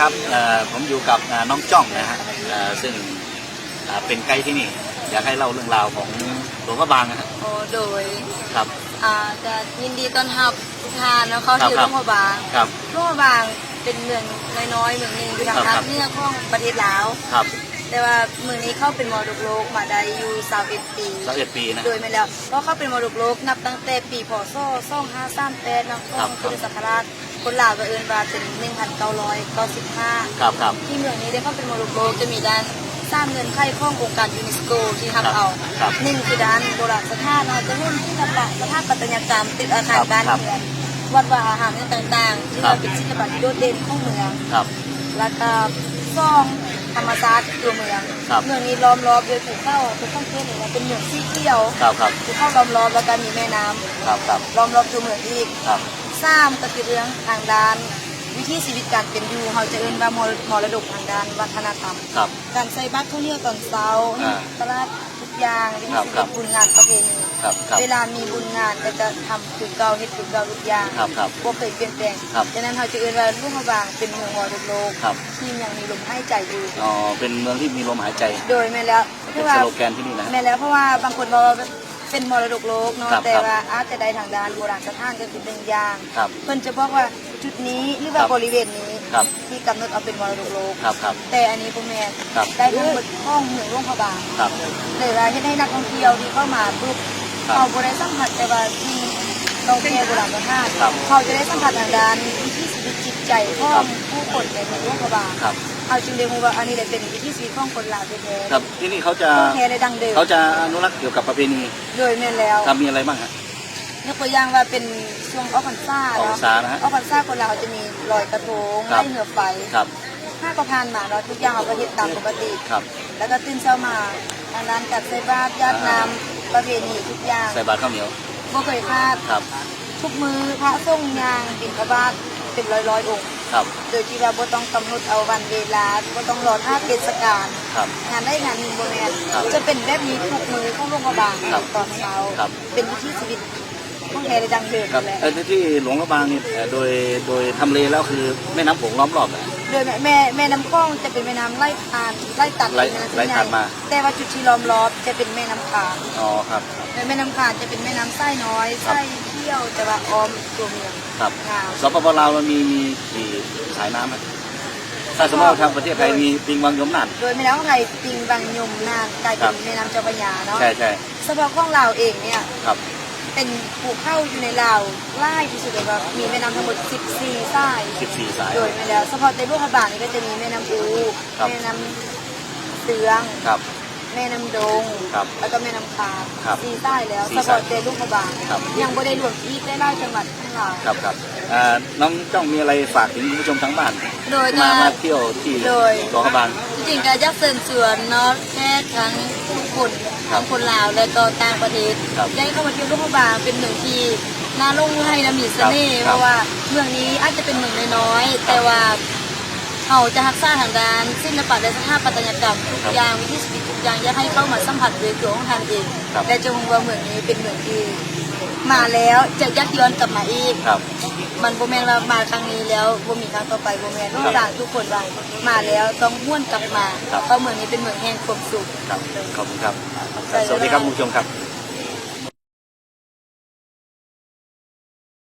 ครับเอ่อผมอยู่กับเอ่อน้องจ้องนะฮะเอ่อซึ่งอ่าเป็นไกด์ที่นี่ อยากให้เล่าเรื่องราวของหลวงพระบางนะฮะโอ้โดยครับอ่าจะยินดีต้อนรับทุกท่านแล้วเขาครับถือครัลูบกพระบางครับลูกพระบางเป็นเมืองน้อยๆเมืองหนึงอยู่ทางครับภาคเหนือของประเทศลาวครับ แต่ว่าเมืองนี้เข้าเป็นมรดกโลกมาได้อยู่21ปีสักเอ็ดปีนะโดยไม่แล้วเพราะเขาเป็นมรดกโลกนับตั้งแต่ปีพศ2538เนาะครับพุทธศักราช คนลาวก็เอิ้นว่าเป็น1995ครับครับที่เมืองนี้ได้เข้าเป็นมรดกโลกจะมีด้านสร้างเงินไขข้ององค์การยูเนสโกที่ครับทำเอาครับหนึ่งคือด้านโบราณสถานเราจะเห็นที่ทำละสถาปัตยกรรมติดอาคารครับบ้านครับเมืองวัดวาอาหารต่างๆที่ครัเราบเป็นศิลปะที่โดดเด่นของเมืองครับแล้วก็ซ่องธรรมศาสตร์ตัวเมืองครับเมืองนี้ล้อมรอบด้วยภูเขาภูเขาเทศเนี่ยนะเป็นเมืองสีเขียวครับครับภูเขาล้อมรอบแล้วก็มีแม่น้ำครับครับล้อมรอบตัวเมืองอีก ครับสร้างก็คือเรื่องทางด้านวิถีชีวิตการเป็นอยู่เขาจะเอ่นว่ามรมรดกทางด้านวัฒนธรรม ครับ การใส่บัตรท่องเที่ยวตอนเช้าอ่าตลาดทุกอย่างวิถีครับชีครัวิบตบุญงานประเพณีครับครับเวลามีบุญงานก็จะทำคือเก่าเฮ็ดคือเก่าทุกอย่างครับครับบ่เคยเปลี่ยนแปลงครับฉะนั้นเขาจะเอ่นว่าลูกเขาบางเป็นเมืองมรดกโลกครับที่ยังมีลมหายใจอยู่ อ๋อเป็นเมืองที่มีลมหายใจ โดยแม่แล้วเป็เพนราะสว่าโลแกนที่นี่นะฮะแม่แล้วเพราะว่าบางคนบอกว่า เป็นมรดกโลกเนาะครับแต่ครับว่าอาจจะได้ทางด้านโบราณสถานก็คือหนึ่งอย่างครับเพิ่นจะบอกว่าจุดนี้หรือว่าครับบริเวณนี้ครับ ที่กำหนดเอาเป็นมรดกโลก ครับครับ แต่อันนี้พ่อแม่ครับ ได้ทั้งหมดห้องเมืองหลวงพระบางครับ เลยว่าให้ได้นักท่องเที่ยวที่เข้ามาปุ๊บครับเขาบ่ได้สัมผัสแต่ว่าที่เราเที่ยวโบราณสถานครับเขาจะได้สัมผัสทางด้านวิถีชีวิตจิตใจขอครังบ ผู้คนในเมืองหลวงพระบางครับ เอาจึงได้รู้ว่าอันนี้เลยเป็นวิถีชีวิตของคนลาวแท้ๆครับที่นี่เขาจะของแท้และดังเดิมเขาจะอนุรักษ์เกี่ยวกับประเพณีโดยแม่นแล้วครับมีอะไรบ้างฮะยกตัวอย่างว่าเป็นช่วงออกพรรษาออกพรเนาะรษานะฮะออกพรรษาคนลาวจะมีลอยกระทงครับไล่เหือไฟครับห้าก็ผ่านมาเนาะทุกอย่างเราก็เฮ็ดตามปกติครับแล้วก็ตื่นเช้ามาทางด้านกัดใส่บาตรญาตินำประเพณีทุกอย่างใส่บาตรข้าวเหนียวบ่เคยพลาดครับทุกมือพระส่งยางบิณฑบาตเป็นร้อยร้อยๆองค์ ครับ โดยที่ว่าบ่ต้องกำหนดเอาวันเวลาบ่ต้องรอท่าเทศกาลครับ งานได้งานหนึ่งบ่แม่นครับจะเป็นแบบนี้ทุกมือของโรงพยาบาลครับตอนเช้าครับ เป็นวิถีชีวิตของแท้และดังเดิมครับแหละเอ่อที่หลวงพระบางนี่เอ่อโดยโดยทำเลแล้วคือแม่น้ำโขงล้อมรอบนะ โดยแม่แม่แม่น้ำคลองจะเป็นแม่น้ำไล่ผ่านไล่ตัดไล่แม่น้ำไล่ตัดมา แต่ว่าจุดที่ล้อมรอบจะเป็นแม่น้ำขาน อ๋อครับแม่น้ำขานจะเป็นแม่น้ำไส้น้อยครับไส้เที่ยวแต่ว่าอ้อมตัวเมืองครับงามสปปลาวเรามีมีกี่สายน้ำไหมถ้าสมมติว่าทางประเทศไทยมีปิงวังยมน่าน โดยแม่น้ำไทยปิงบางยมนานกลายครัเป็บนแม่น้ำเจ้าพระยาเนาะใช่ใช่เฉพาะของเราวเองเนี่ยครับ เป็นภูเข้าอยู่ในลาวไล่ที่สุดเลยว่ามีแม่น้ำทั้งหมด 14 สาย 14 สาย โดยไม่แล้วเฉพาะในรูปพระบาทนี่ก็จะมีแม่น้ำอู ครับ แม่น้ำเสืองครับ แม่น้ำดง ครับแล้วก็แม่น้ำคาครับสีใต้แล้วสี่เฉสายพาะในรูปพระบาทครับ ยังไม่ได้รวมอีกได้ไล่จังหวัดข้างเราครับครับอ่าน้องจ้องมีอะไรฝากถึงคุณผู้ชมทั้งบ้านโดยมานะ มาเที่ยวที่โดยหลวงพระบางจริงๆการยักษ์เซินสวนเนาะแค่ทั้งทุกคนครับทั้งคนลาวและก็ต่างประเทศครับได้เข้ามาเที่ยวรูปพระบางเป็นเมืองที่น่าลงให้และมีเสน่ห์ครับเพราะว่าเมืองนี้อาจจะเป็นเมืองน้อยๆแต่ว่า เขาจะรักษาทางด้านศิลปะและสถาปัตยกรรมทุกครับอย่างวิถีชีวิตทุกอย่างอยากให้เข้ามาสัมผัสโดยตัวของท่านเองครับและจะมองว่าเมืองนี้เป็นเมืองที่มาแล้วจะยักย้อนกลับมาอีก ครับ มันโบแมนว่ามาครั้งนี้แล้วบ่มีครั้งต่อไปโบแมนลูกหลานทุกคนว่ามาแล้วต้องม้วนกลับมาครับ เพราะเมืองนี้เป็นเมืองแห่งความสุข ครับขอบคุณครับใช่สวัสดีครับคุณผู้ชมครับ